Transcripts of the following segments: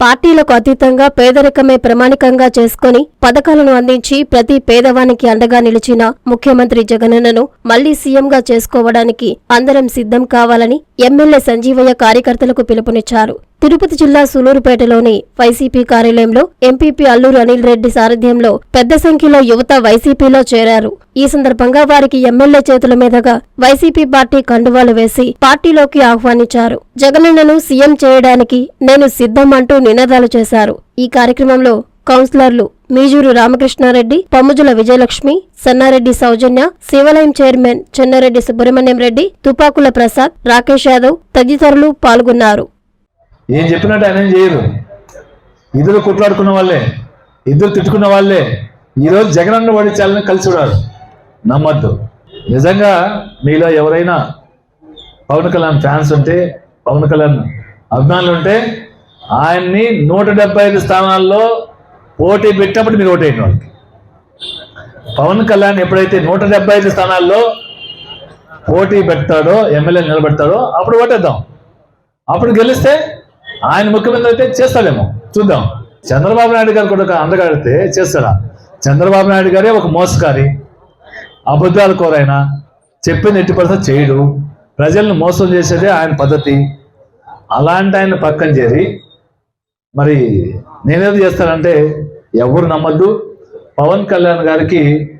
పార్టీలకు అతీతంగా పేదరికమే ప్రమాణికంగా చేసుకుని పథకాలను అందించి ప్రతి పేదవానికి అండగా నిలిచిన ముఖ్యమంత్రి జగనన్నను మళ్ళీ సీఎంగా చేసుకోవడానికి అందరం సిద్ధం కావాలని ఎమ్మెల్యే సంజీవయ్య కార్యకర్తలకు పిలుపునిచ్చారు. తిరుపతి జిల్లా సూలూరుపేటలోని వైసీపీ కార్యాలయంలో ఎంపీపీ అల్లూరు అనిల్ రెడ్డి సారథ్యంలో పెద్ద సంఖ్యలో యువత వైసీపీలో చేరారు. ఈ సందర్భంగా వారికి ఎమ్మెల్యే చేతుల మీదుగా వైసీపీ పార్టీ కండువాలు వేసి పార్టీలోకి ఆహ్వానించారు. జగనన్నను సీఎం చేయడానికి నేను సిద్ధం అంటూ నినాదాలు చేశారు. ఈ కార్యక్రమంలో కౌన్సిలర్లు మీజూరు రామకృష్ణారెడ్డి పమ్ముజుల విజయలక్ష్మి సన్నారెడ్డి సౌజన్య శివాలయం చైర్మన్ చెన్నారెడ్డి సుబ్రహ్మణ్యం రెడ్డి తుపాకుల ప్రసాద్ రాకేష్ యాదవ్ తదితరులు పాల్గొన్నారు. ఏం చెప్పినట్టు ఆయన ఏం చేయరు. ఇద్దరు కొట్లాడుకున్న వాళ్ళే ఇద్దరు తిట్టుకున్న వాళ్ళే. ఈరోజు జగనన్న ఓడించాలని కలిసి ఉన్నారు నమ్మద్దు. నిజంగా మీలో ఎవరైనా పవన్ కళ్యాణ్ ఫ్యాన్స్ ఉంటే పవన్ కళ్యాణ్ అభిమానులు ఉంటే ఆయన్ని నూట డెబ్బై ఐదు స్థానాల్లో పోటీ పెట్టినప్పుడు మీరు ఓటేయండి వాళ్ళకి. పవన్ కళ్యాణ్ ఎప్పుడైతే నూట డెబ్బై ఐదు స్థానాల్లో పోటీ పెడతాడో ఎమ్మెల్యే నిలబెడతాడో అప్పుడు ఓటేద్దాం. అప్పుడు గెలిస్తే ఆయన ముఖ్యమంత్రి అయితే చేస్తాడేమో. చూద్దాం. చంద్రబాబు నాయుడు గారు కూడా ఒక అందగాడితే చేస్తాడా? చంద్రబాబు నాయుడు గారే ఒక మోసకారి. అబద్ధాల కోరైనా చెప్పింది ఎట్టి పరిస్థితి చేయడు. ప్రజలను మోసం చేసేదే ఆయన పద్ధతి. అలాంటి ఆయన పక్కన చేరి మరి నేనేది చేస్తానంటే ఎవరు నమ్మద్దు. పవన్ కళ్యాణ్ గారికి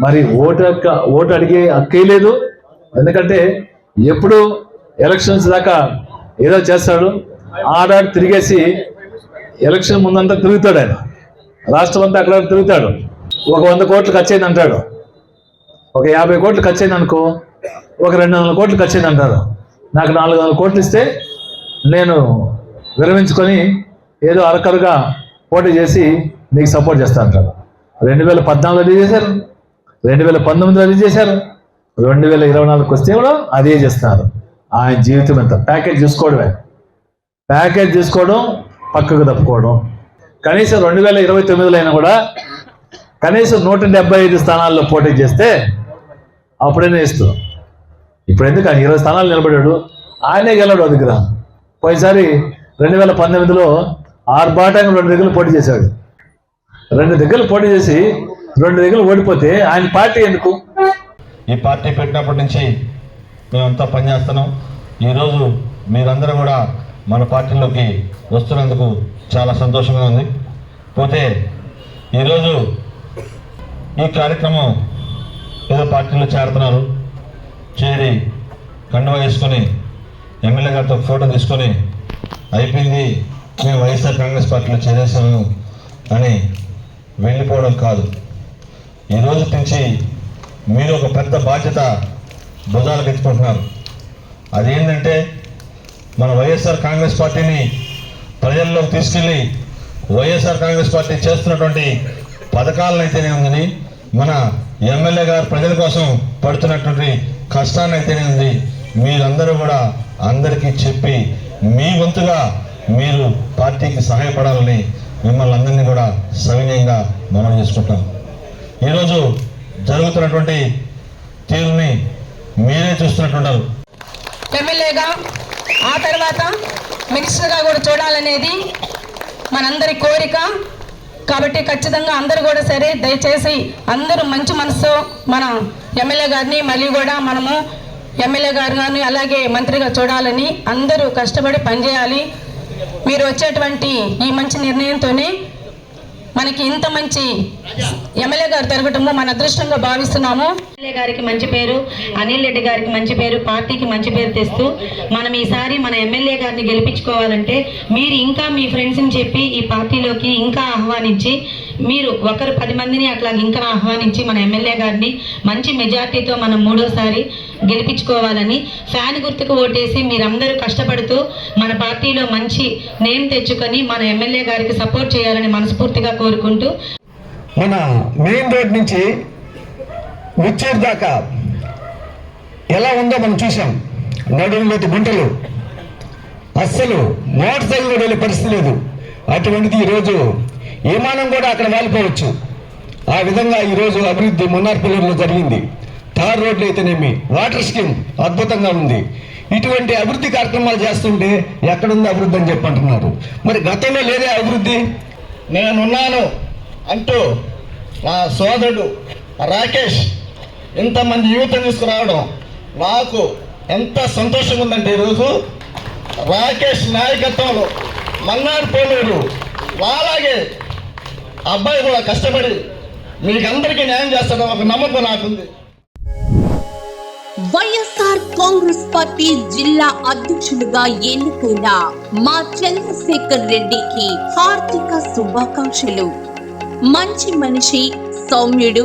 మరి ఓటు హక్క ఓటు అడిగే హక్కే లేదు. ఎందుకంటే ఎప్పుడు ఎలక్షన్స్ దాకా ఏదో చేస్తాడు. ఆడాడు తిరిగేసి ఎలక్షన్ ముందంతా తిరుగుతాడు ఆయన. రాష్ట్రం అంతా అక్కడ తిరుగుతాడు. ఒక వంద కోట్లు ఖర్చు అయింది అంటాడు. ఒక యాభై కోట్లు ఖర్చు అయింది అనుకో ఒక రెండు వందల కోట్లు ఖర్చు అయింది అంటారు. నాకు నాలుగు వందల కోట్లు ఇస్తే నేను విరమించుకొని ఏదో అరకరుగా పోటీ చేసి నీకు సపోర్ట్ చేస్తా అంటాడు రెండు వేల పద్నాలుగులో రెడీ చేశారు. రెండు వేల పంతొమ్మిదిలో రెడీ చేశారు. రెండు వేల ఇరవై నాలుగుకి వస్తే కూడా అదే చేస్తున్నారు. ఆయన జీవితం ఎంత ప్యాకేజ్ చూసుకోవడమే. ప్యాకేజ్ తీసుకోవడం పక్కకు తప్పుకోవడం. కనీసం రెండు వేల ఇరవై తొమ్మిదిలో అయినా కూడా కనీసం నూట డెబ్బై ఐదు స్థానాల్లో పోటీ చేస్తే అప్పుడైనా ఇస్తాం ఇప్పుడు ఎందుకు ఆయన ఇరవై స్థానాలు నిలబడాడు ఆయనే గెలడు దగ్గర పోయినసారి రెండు వేల పంతొమ్మిదిలో ఆర్భాటంగా రెండు దగ్గర పోటీ చేశాడు. రెండు దగ్గర పోటీ చేసి రెండు దగ్గర ఓడిపోతే ఆయన పార్టీ ఎందుకు? ఈ పార్టీ పెట్టినప్పటి నుంచి మేమంతా పనిచేస్తున్నాం. ఈరోజు మీరందరూ కూడా మన పార్టీలోకి వస్తున్నందుకు చాలా సంతోషంగా ఉంది. పోతే ఈరోజు ఈ కార్యక్రమం ఏదో పార్టీలో చేరుతున్నారు. చేరి కండువా వేసుకొని ఎమ్మెల్యే గారితో ఫోటో తీసుకొని అయిపోయింది మేము వైఎస్ఆర్ కాంగ్రెస్ పార్టీలో చేరేసాము అని వెళ్ళిపోవడం కాదు. ఈ రోజు నుంచి మీరు ఒక పెద్ద బాధ్యత భుజాలకు ఎత్తుకుంటున్నారు అదేంటంటే మన వైఎస్ఆర్ కాంగ్రెస్ పార్టీని ప్రజల్లోకి తీసుకెళ్ళి వైఎస్ఆర్ కాంగ్రెస్ పార్టీ చేస్తున్నటువంటి పథకాలనైతేనే ఉందని మన ఎమ్మెల్యే గారు ప్రజల కోసం పడుతున్నటువంటి కష్టాన్ని అయితేనే ఉంది. మీరందరూ కూడా అందరికీ చెప్పి మీ వంతుగా మీరు పార్టీకి సహాయపడాలని మిమ్మల్ని అందరినీ కూడా సవినయంగా మనం చేసుకుంటాం. ఈరోజు జరుగుతున్నటువంటి తీరుని మీరే చూస్తున్నట్టున్నారు ఎమ్మెల్యేగా ఆ తర్వాత మినిస్టర్గా కూడా చూడాలనేది మనందరి కోరిక. కాబట్టి ఖచ్చితంగా అందరూ కూడా సరే దయచేసి అందరూ మంచి మనసు మన ఎమ్మెల్యే గారిని మళ్ళీ కూడా మనము ఎమ్మెల్యే గారు కానీ అలాగే మంత్రిగా చూడాలని అందరూ కష్టపడి పనిచేయాలి. మీరు వచ్చేటువంటి ఈ మంచి నిర్ణయంతోనే మనకి ఇంత మంచి ఎమ్మెల్యే గారు తిరగటము మన అదృష్టంగా భావిస్తున్నాము. ఎమ్మెల్యే గారికి మంచి పేరు అనిల్ రెడ్డి గారికి మంచి పేరు పార్టీకి మంచి పేరు తెస్తూ మనం ఈసారి మన ఎమ్మెల్యే గారిని గెలిపించుకోవాలంటే మీరు ఇంకా మీ ఫ్రెండ్స్ని చెప్పి ఈ పార్టీలోకి ఇంకా ఆహ్వానించి మీరు ఒకరు పది మందిని అట్లా ఇంకా ఆహ్వానించి మన ఎమ్మెల్యే గారిని మంచి మెజార్టీతో మనం మూడోసారి గెలిపించుకోవాలని ఫ్యాన్ గుర్తుకు ఓటేసి మీరందరూ కష్టపడుతూ మన పార్టీలో మంచి నేమ్ తెచ్చుకొని మన ఎమ్మెల్యే గారికి సపోర్ట్ చేయాలని మనస్ఫూర్తిగా కోరుకుంటూ మన మెయిన్ రోడ్ నుంచి ముచ్చేరు దాకా ఎలా ఉందో మనం చూసాం. నడుములోటి గుంటలు. అస్సలు మోటార్ సైకిల్ కూడా వెళ్ళే పరిస్థితి లేదు. అటువంటిది ఈరోజు విమానం కూడా అక్కడ వాలిపోవచ్చు. ఆ విధంగా ఈరోజు అభివృద్ధి మున్నార్పల్లూరులో జరిగింది. తార్ రోడ్లు అయితేనేమి వాటర్ స్కీమ్ అద్భుతంగా ఉంది. ఇటువంటి అభివృద్ధి కార్యక్రమాలు చేస్తుంటే ఎక్కడుంది అభివృద్ధి అని చెప్పంటున్నారు. మరి గతంలో లేదే అభివృద్ధి? నేనున్నాను అంటూ నా సోదరుడు రాకేష్ ఇంతమంది యువత తీసుకురావడం నాకు ఎంత సంతోషంగా ఉందంటే ఈరోజు రాకేష్ నాయకత్వంలో మన్నాడు పోలేరు అలాగే అబ్బాయి కూడా కష్టపడి మీకందరికీ న్యాయం చేస్తాడని ఒక నమ్మకం నాకుంది. వైఎస్ఆర్ కాంగ్రెస్ పార్టీ జిల్లా అధ్యక్షుడిగా ఎన్నికైన మా చంద్రశేఖర్ రెడ్డికి హార్దిక శుభాకాంక్షలు. మంచి మనిషి సౌమ్యుడు